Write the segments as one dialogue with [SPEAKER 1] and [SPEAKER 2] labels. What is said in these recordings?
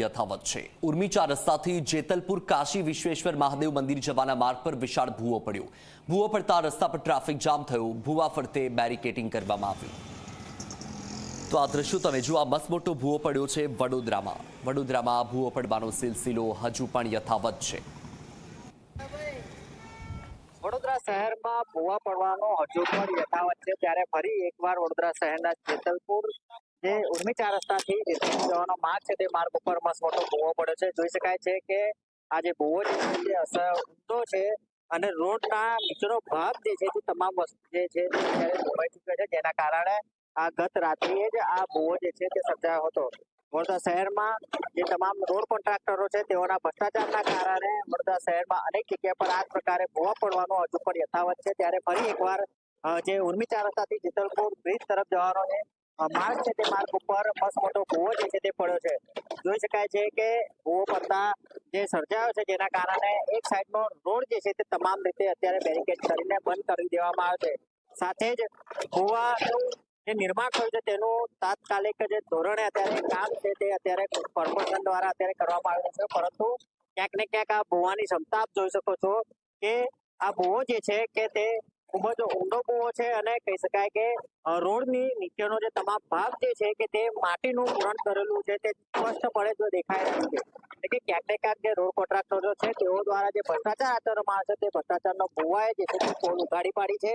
[SPEAKER 1] યથાવત છે. ઉર્મીચા રસ્તાથી જેતલપુર કાશી વિશ્વેશ્વર મહાદેવ મંદિર જવાના માર્ગ પર વિશાળ ભૂવો પડ્યો. ભૂવો પડતા રસ્તા પર ટ્રાફિક જામ થયો. ભૂવા ફરતે બેરિકેટિંગ કરવામાં આવ્યું તો આ દ્રશ્યો તમે જુઓ, આ મસમોટો ભૂવો પડ્યો છે વડોદરામાં. વડોદરામાં ભૂવો પડવાનો સિલસિલો હજુ પણ યથાવત છે.
[SPEAKER 2] વડોદરા શહેરમાં ભૂવા પડવાનો હજુ પણ યથાવત છે. ત્યારે ફરી એકવાર વડોદરા શહેરના જેતલપુર જે ઉર્મિચા રસ્તાથી થી જવાનો માર્ગ છે તે માર્ગ ઉપર મસ્ત મોટો ભૂવો પડ્યો છે. જોઈ શકાય છે કે આ જે ભૂવો છે તે અસર ઊંધો છે અને રોડના નીચેનો ભાગ જે છે તે તમામ વસ્તુ જે છે તે ધોવાઈ ચૂક્યો છે. જેના કારણે આ ગત રાત્રિએ જ આ ભૂવો જે છે તે સર્જાયો હતો. વડોદરા શહેરમાં જે તમામ રોડ કોન્ટ્રાક્ટરો છે તેઓના ભ્રષ્ટાચારના કારણે વડોદરા શહેરમાં અનેક જગ્યા પર આ પ્રકારે ભૂવા પડવાનો હજુ પણ યથાવત છે. ત્યારે ફરી એકવાર જે ઉર્મિચા રસ્તાથી જેતલપુર બ્રિજ તરફ જવાનો છે. માર્ગ છે તે માર્ગ ઉપર મસ્ત મોટો ભૂવો જે છે તે પડ્યો છે. જોઈ શકાય છે કે ભૂવો પડતા જે સર્જાયો છે જેના કારણે એક સાઈડનો રોડ જે છે તે તમામ રીતે અત્યારે બેરિકેડ કરીને બંધ કરી દેવામાં આવ્યો છે. સાથે જ ભૂવાનું જે નિર્માણ થયું છે તેનું તાત્કાલિક જે ધોરણે અત્યારે કામ છે તે અત્યારે કોર્પોરેશન દ્વારા અત્યારે કરવામાં આવ્યું છે. પરંતુ ક્યાંક ને ક્યાંક આ ભૂવાની ક્ષમતા આપ જોઈ શકો છો કે આ ભૂવો જે છે કે તે ખૂબ જ ઊંડો ભૂવો છે અને કહી શકાય કે રોડની નીચેનો જે તમામ ભાગ જે છે કે તે માટીનું પૂરણ કરેલું છે તે સ્પષ્ટપણે જો દેખાઈ રહ્યું છે. એટલે કે ક્યાંક ને ક્યાંક જે રોડ કોન્ટ્રાક્ટરો છે તેઓ દ્વારા જે ભ્રષ્ટાચાર આચરવામાં છે તે ભ્રષ્ટાચારનો ભૂવાએ જે છે પોલ ઉગાડી પાડી છે.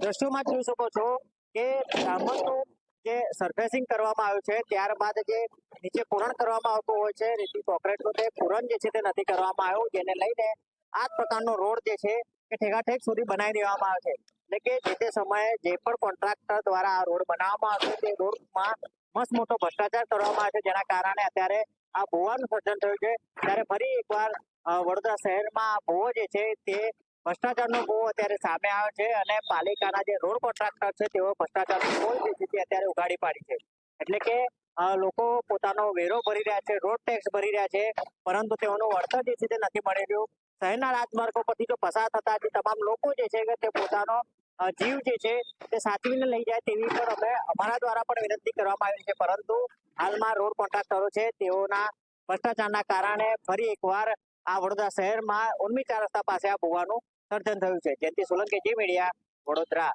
[SPEAKER 2] દ્રશ્યોમાં જોઈ શકો છો કે ડામરનું જે સરફેસિંગ કરવામાં આવ્યું છે ત્યારબાદ જે નીચે પૂરણ કરવામાં આવતું હોય છે, રેતી કોન્ક્રીટનું તે પૂરણ જે છે તે નથી કરવામાં આવ્યું, જેને લઈને આ પ્રકારનો રોડ જે છે કે ઠેકાઠેક સુધી બનાવી દેવામાં આવે છે. એટલે કે જે તે સમયે જે પણ કોન્ટ્રાક્ટર દ્વારા આ રોડ બનાવવામાં આવશે, તે રોડમાં મસ્ત મોટો ભ્રષ્ટાચાર કરવામાં આવે છે જેના કારણે અત્યારે આ ભુવાનું સર્જન થયું છે. ત્યારે ફરી એકવાર વડોદરા શહેરમાં ભૂવો જે છે તે ભ્રષ્ટાચારનો ભૂવો અત્યારે સામે આવ્યો છે અને પાલિકાના જે રોડ કોન્ટ્રાક્ટર છે તેઓ ભ્રષ્ટાચારનો કોઈ છે અત્યારે ઉગાડી પાડી છે. એટલે કે લોકો પોતાનો વેરો ભરી રહ્યા છે રોડ ટેક્સ ભરી રહ્યા છે, પરંતુ તેઓનું વળતર જે છે તે નથી મળી રહ્યું. શહેરના રાજમાર્ગો પરથી જો પસાર થતા જે તમામ લોકો જે છે તે પોતાનો જીવ જે છે તે સાચવીને લઈ જાય તેવી પણ અમે અમારા દ્વારા પણ વિનંતી કરવામાં આવી છે. પરંતુ હાલમાં રોડ કોન્ટ્રાક્ટરો છે તેઓના ભ્રષ્ટાચારના કારણે ફરી એકવાર આ વડોદરા શહેરમાં ઉર્મિચા રસ્તા પાસે આ ભોવાનું સર્જન થયું છે. જયંતિ સોલંકી જી મીડિયા, વડોદરા.